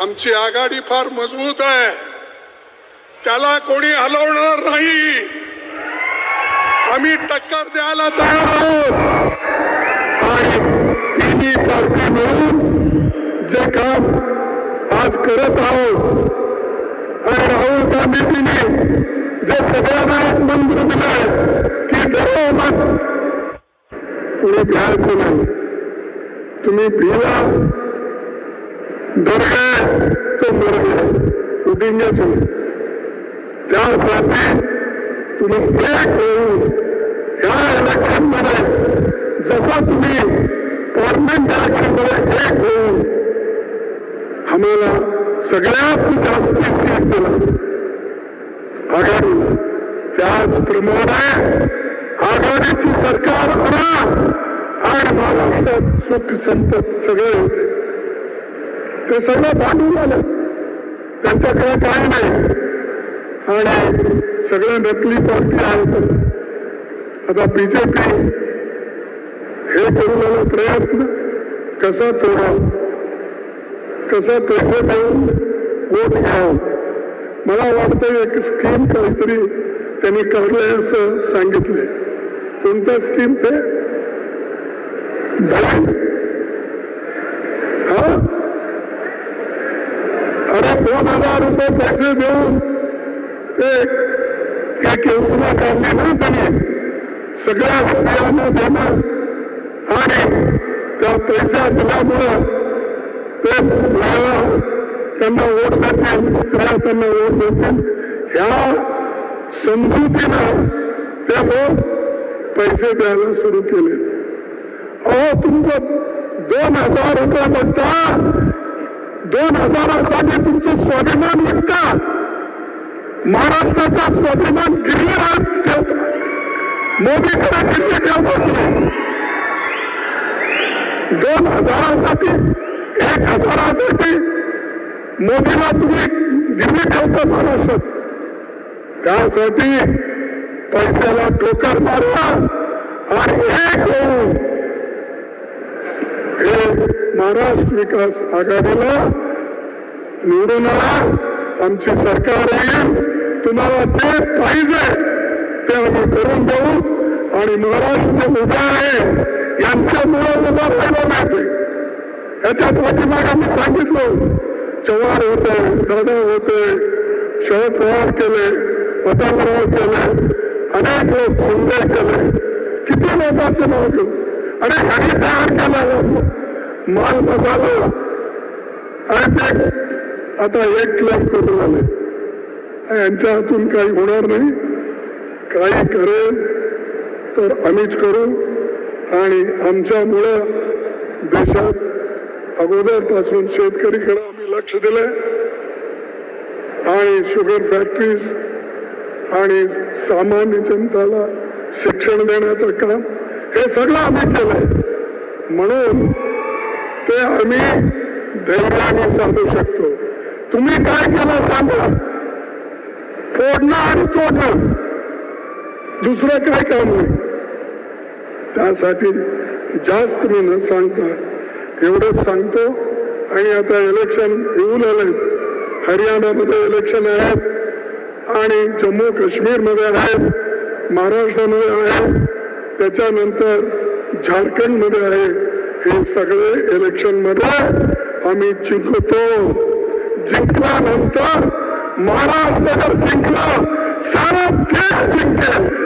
आमची आघाडी फार मजबूत आहे. त्याला कोणी हलवणार नाही. आम्ही टक्कर द्यायला तयार आहोत. आणि तिन्ही पार्टी मिळून जे काम आज करत आहोत. आणि राहुल गांधीजींनी जे सगळ्यांना एक मंत्र दिलाय की डरो मत पुढे घ्यायचं नाही. तुम्ही भिला. डर तो मर गए उठेंगे त्यासाठी तुम्ही एक होऊन ह्या इलेक्शनमध्ये जसं तुम्ही पार्लमेंट इलेक्शनमध्ये एक होऊन आम्हाला सगळ्यात जास्त सीट दिला. आघाडीला. त्याचप्रमाणे आघाडीची सरकार आणा आणि महाराष्ट्रात सुख संपत सगळे होते. ते सगळं बांधून आलं. त्यांच्याकडे काय नाही. आणि सगळ्या नकली पार्टी आहेत. आता बीजेपी हे करून प्रयत्न. कसा तोडा? कसा पैसे देऊन वोट घ्यावं? मला वाटतं एक स्कीम काहीतरी त्यांनी काढलंय असं सांगितलंय. कोणत्या स्कीम ते? बँक. हा? दोन हजार रुपये पैसे देऊन ते एक योजना काढली ना त्यांनी सगळ्या स्त्रियांना देणं आणि त्या पैसा दिल्यामुळं ते महिला त्यांना वोट देतील स्त्रिया त्यांना वोट देतील. ह्या समजुतीनं ते लोक पैसे द्यायला सुरू केले. अहो तुमचं दोन हजार रुपये बघता दोन हजारासाठी तुमचं स्वाभिमान विकता महाराष्ट्राचा स्वाभिमान गिरवी ठेवता. मोदीकडे गिरवी ठेवता. दोन हजारासाठी एक हजारासाठी मोदीला तुम्ही गिरवी ठेवता महाराष्ट्रात. त्यासाठी पैशाला टोकर मारला आणि एक होऊन महाराष्ट्र विकास आघाडीला निवडून आणा आमची सरकार येईल तुम्हाला जे पाहिजे ते आम्ही करून देऊ. आणि महाराष्ट्र उभा आहे यांच्यामुळे उभा राहिला नाही याच्या पाठीमागे आम्ही सांगितलं. चव्हाण होते दादा होते शरद पवार केले पतांबराव केले अनेक लोक सुंदर केले. किती लोकांचं नाव घेऊ? अरे ह्याने तयार केला. माल मसाला आता एक क्लब कोटी झाले. यांच्या हातून काही होणार नाही. काही करेल तर आम्हीच करू. आणि आमच्यामुळं देशात अगोदरपासून शेतकरीकडे आम्ही लक्ष दिलं आणि शुगर फॅक्टरीज आणि सामान्य जनताला शिक्षण देण्याचं काम हे सगळं आम्ही केलंय. म्हणून ते आम्ही धैर्याने सांगू शकतो. तुम्ही काय केलं सांगा. फोडणं आणि तोडणं. दुसरं काय काम नाही. त्यासाठी जास्त मी न सांगता एवढंच सांगतो. आणि आता इलेक्शन येऊन आले हरियाणामध्ये इलेक्शन आहेत. आणि जम्मू काश्मीरमध्ये आहेत. महाराष्ट्रामध्ये आहे त्याच्यानंतर झारखंडमध्ये आहे. हे सगळे इलेक्शनमध्ये आम्ही जिंकतो. जिंकल्यानंतर महाराष्ट्र जिंकला. सारा देश जिंकेल.